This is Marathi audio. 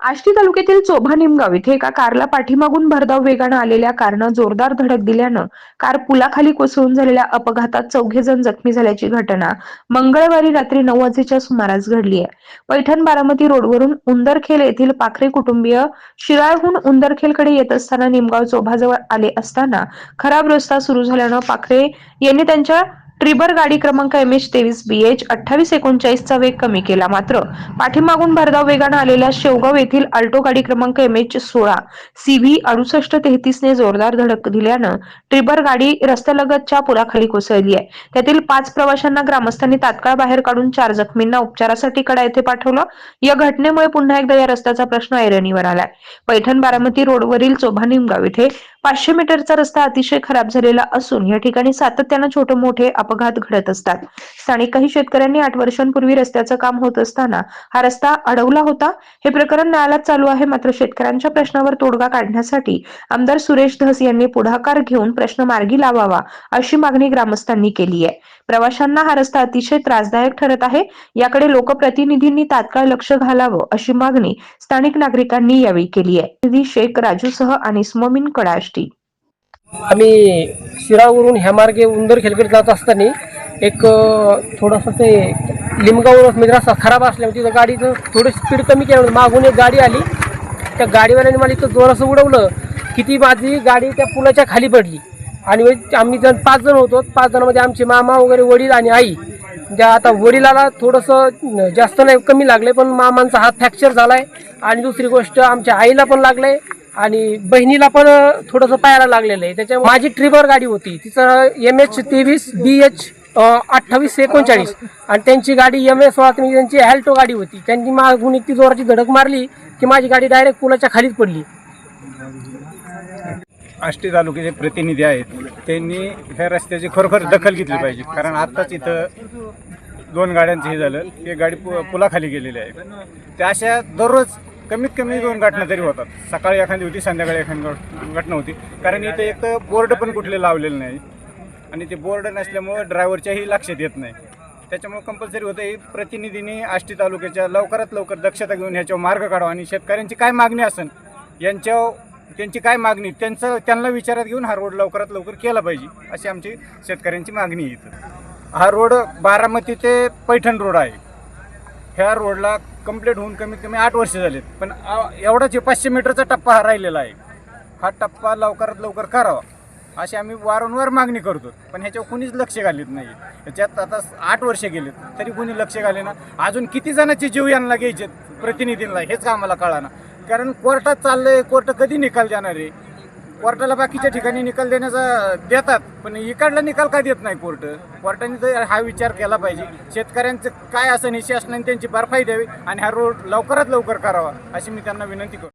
आष्टी तालुक्यातील चोभा निमगाव इथे एका कारला पाठीमागून भरधाव वेगानं आलेल्या कारनं जोरदार धडक दिल्यानं कार पुलाखाली कोसळून झालेल्या अपघातात चौघे जण जखमी झाल्याची घटना मंगळवारी रात्री नऊ वाजेच्या सुमारास घडली आहे. पैठण बारामती रोडवरून उंदरखेल येथील पाखरे कुटुंबीय शिराळहून उंदरखेलकडे येत असताना निमगाव चोभाजवळ आले असताना खराब रस्ता सुरू झाल्यानं पाखरे यांनी त्यांच्या ट्रिबर गाडी क्रमांक एम एच तेवीस बी एच अठ्ठावीस एकोणचाळीसचा वेग कमी केला. मात्र पाठीमागून भरधाव वेगानं आलेल्या शेवगाव येथील अल्टो गाडी क्रमांक एम एच सोळा सी व्ही अडुसष्ट तेहतीसने जोरदार धडक दिल्यानं ट्रिबर गाडी रस्त्यालगतच्या पुलाखाली कोसळली आहे. त्यातील पाच प्रवाशांना ग्रामस्थांनी तात्काळ बाहेर काढून चार जखमींना उपचारासाठी कडा येथे पाठवलं. या घटनेमुळे पुन्हा एकदा या रस्त्याचा प्रश्न ऐरणीवर आलाय. पैठण बारामती रोडवरील चोभा निमगाव इथे पाचशे मीटरचा रस्ता अतिशय खराब झालेला असून या ठिकाणी सातत्यानं छोटे मोठे अपघात घडत असतात. स्थानिक काही शेतकऱ्यांनी आठ वर्षांपूर्वी रस्त्याचं काम होत असताना हा रस्ता अडवला होता. हे प्रकरण न्यायालयात चालू आहे. मात्र शेतकऱ्यांच्या प्रश्नावर तोडगा काढण्यासाठी आमदार सुरेश धस यांनी पुढाकार घेऊन प्रश्न मार्गी लावावा अशी मागणी ग्रामस्थांनी केली आहे. प्रवाशांना हा रस्ता अतिशय त्रासदायक ठरत आहे. याकडे लोकप्रतिनिधींनी तात्काळ लक्ष घालावं अशी मागणी स्थानिक नागरिकांनी यावेळी केली आहे. शेख राजूसह आणि स्मोमिन कडाष्टी. आम्ही शिरावरून ह्या मार्गे उंदर खेलकडे जात असताना एक थोडंसं ते लिमगावर म्हणजे रस्ता खराब असल्यामुळे तिथं गाडीचं थोडं स्पीड कमी केलं मागून एक गाडी आली. त्या गाडीवाल्याने मला इथं जोरासं उडवलं. किती माझी गाडी त्या पुलाच्या खाली पडली. आणि म्हणजे आम्ही जण पाच जण होतो. पाच जणांमध्ये आमचे मामा वगैरे वडील आणि आई. ज्या आता वडिलाला थोडंसं जास्त नाही कमी लागले पण मामांचा हात फ्रॅक्चर आहे आणि दुसरी गोष्ट आमच्या आईला पण लागलंय. आणि बहिणीला पण थोडंसं पायाला लागलेलं आहे. त्याच्या माझी ट्रिबर गाडी होती. तिचं एम एच तेवीस बी एच अठ्ठावीस एकोणचाळीस. आणि त्यांची गाडी एम एस सोळा म्हणजे त्यांची हॅल्टो गाडी होती. त्यांनी मागून इतकी जोराची धडक मारली की माझी गाडी डायरेक्ट पुलाच्या खालीच पडली. आष्टी तालुक्याचे प्रतिनिधी आहेत. त्यांनी ह्या रस्त्याची खरोखर दखल घेतली पाहिजे. कारण आत्ताच इथं दोन गाड्यांचं हे झालं. एक गाडी पु पुलाखाली गेलेली आहे. त्या अशा दररोज कमीत कमी दोन घटना तरी होतात. सकाळी एखादी होती संध्याकाळी एखादी घट- घटना होती. कारण इथे एक तर बोर्ड पण कुठले लावलेलं नाही. आणि ते बोर्ड नसल्यामुळं ड्रायव्हरच्याही लक्षात येत नाही. त्याच्यामुळे कंपल्सरी होतं ही प्रतिनिधींनी आष्टी तालुक्याच्या लवकरात लवकर दक्षता घेऊन ह्याच्यावर मार्ग काढावा आणि शेतकऱ्यांची काय मागणी असेल यांच्यावर त्यांची काय मागणी त्यांचं त्यांना विचारात घेऊन हा रोड लवकरात लवकर केला पाहिजे अशी आमची शेतकऱ्यांची मागणी आहे इथं. हा रोड बारामती ते पैठण रोड आहे. ह्या रोडला कंप्लीट होऊन कमीत कमी आठ वर्ष झालेत. पण आ- एवढाच पाचशे मीटरचा टप्पा हा राहिलेला आहे. हा टप्पा लवकरात लवकर करावा. अशी आम्ही वारंवार मागणी करतो. पण ह्याच्यावर कुणीच लक्ष घालत नाही ह्याच्यात आता आठ वर्ष गेलेत तरी कुणी लक्ष घाले ना. अजून किती जणांचे जीव यांना घ्यायचे प्रतिनिधींना. हेच आम्हाला कळाना. कारण कोर्टात चाललंय कोर्ट कधी निकाल देणार आहे? कोर्टाला बाकीच्या ठिकाणी निकाल देण्याचा देतात पण इकडला निकाल का देत नाही कोर्ट? कोर्टाने तर हा विचार केला पाहिजे. शेतकऱ्यांचं काय असं निशी असणार त्यांची भरपाई द्यावी आणि हा रोड लवकरात लवकर करावा अशी मी त्यांना विनंती करतो.